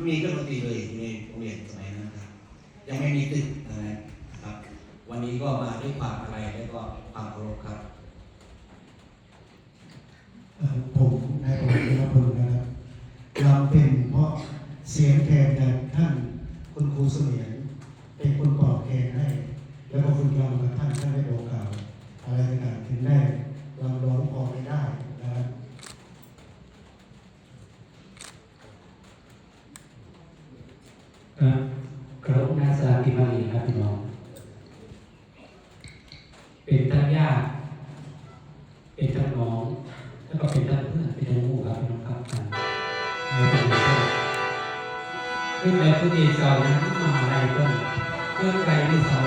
ไม่มีเครื่องดนตรีเลยในโรงเรียนสมัยนั้นนะครับยังไม่มีตึกนะครับ วันนี้ก็มาด้วยความอะไรและก็ความเคารพครับผมนายผมธีรพลนะครับเราเป็นเพราะเสียงแทนจากท่านคุณครูเสมียนเป็นคนปลอบแทนให้ แล้วก็คุณยอมกับท่านท่านได้บอกกล่าวอะไรต่างๆถึงได้ลำร้องออกไม่ได้นะครับ ครับกรบนาสาธิมาลีครับพี่น้อง เป็นทั้งญาติเป็นทั้งน้อง แล้วก็เป็นทั้งเพื่อน เป็นทั้งหมู่ครับพี่น้องครับกันมาเป็นไรครับขึ้นแล้วผู้ดีเสานั้นมาอะไรต้นเพื่อใครที่เสา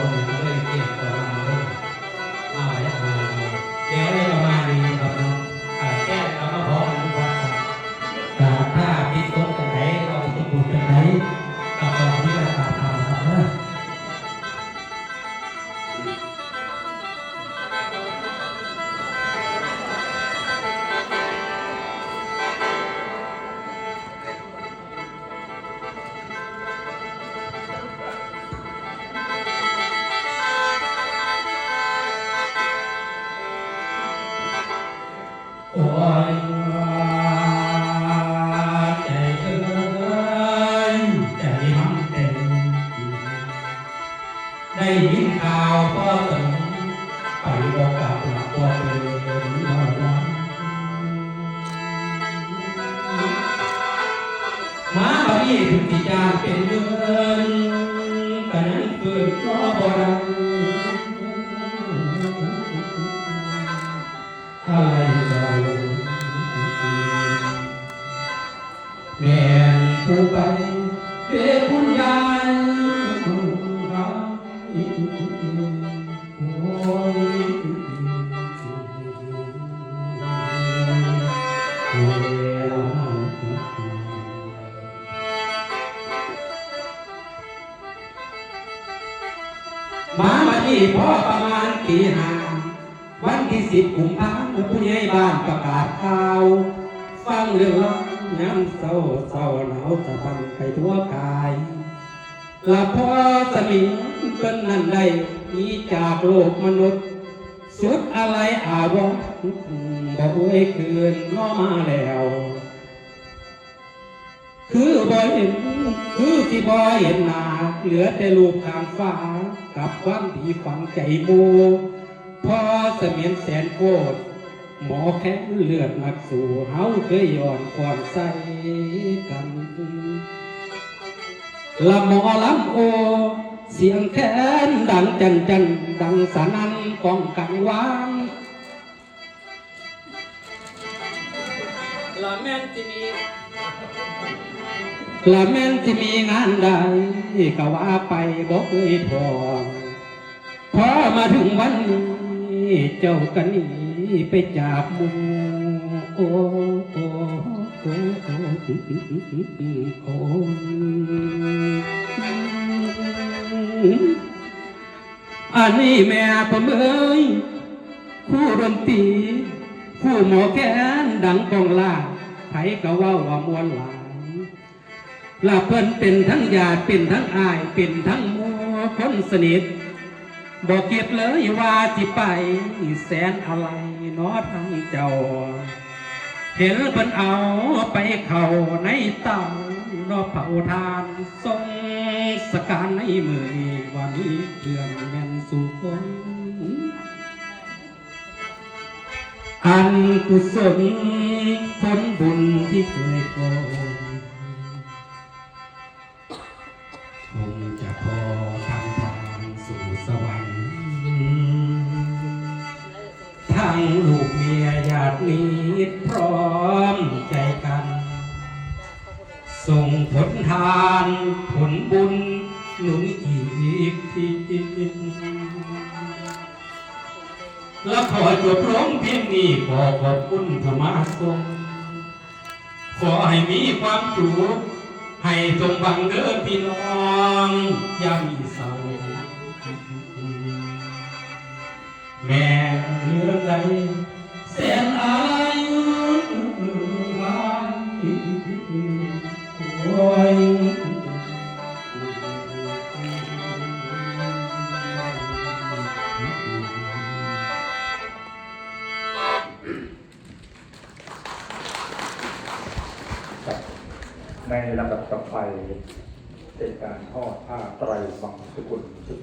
ยินข่าวพ่อตึงไปบอกกับหลักพ่อเดินนอนรังมาบารีถึงที่จานเป็นเดือนกันนั้นเกิดรอบ่ดังอะไรเราแม่ผู้ไป มามาที่พ่อประมาณปีห้าวันที่สิบกุมภาพันธ์ผู้ใหญ่บ้านประกาศข่าว ฟังเรื่องราวย้ำเศร้าเศร้าหนาวสะพันไปทั่วกายละพอสมิงเป็นนั่นได้หนีจากโลกมนุษย์ สุดอะไรอาวรณ์บอกเอ้ยคืนง้อมาแล้ว คือบ่เห็นคือที่บ่เห็นหนาเหลือแต่รูปทางฟ้า กับความดีฝังใจโมพอเสมียนแสนโกดหมอแค้นเลือดหนักสู่เฮาเคยย้อนก่อนใส่กันละหมอลำโอ เสียงแค้นดังจันจันดังสนั่น กองกังวางละแม่นที่มีละแม่นที่มีงานใดก็ว่าไปบอกเคยทองพอมาถึงวันนี้เจ้ากันหนีไปจากหมูโอ้โอ้โอ้โอ้โอ้ อันนี้แม่ผมเอ้ยผู้ดนตรีผู้หมอแค้นดังกองลาไผก็ว่าว่ามวนหลายลาเพิ่นเป็นทั้งญาติเป็นทั้งอาย เป็นทั้งหมูคนสนิทบอกเก็บเลยว่าที่ไปแสนอะไรนอทางเจ้า เห็นเพิ่นเอาไปเข้าในเตา นอบเผาทานทรงสการในมือนี้ว่ามีเครื่องแม่นสู่คนอันกุศลผลบุญที่เคยก่อคงจะพอทำทางสู่สวรรค์ทั้งลูกเมียญาติมิตรพร ส่งผลทานผลบุญหนุนอีกทีและขอจบลงเพียงนี้ขอขอบคุณพระมาทรงขอให้มีความสุขให้สมหวังเด้อพี่น้องยามีเศร้าแม่เลือกใด ในลำดับต่อไปเป็นการทอดผ้าไตรบังสุกุลสุ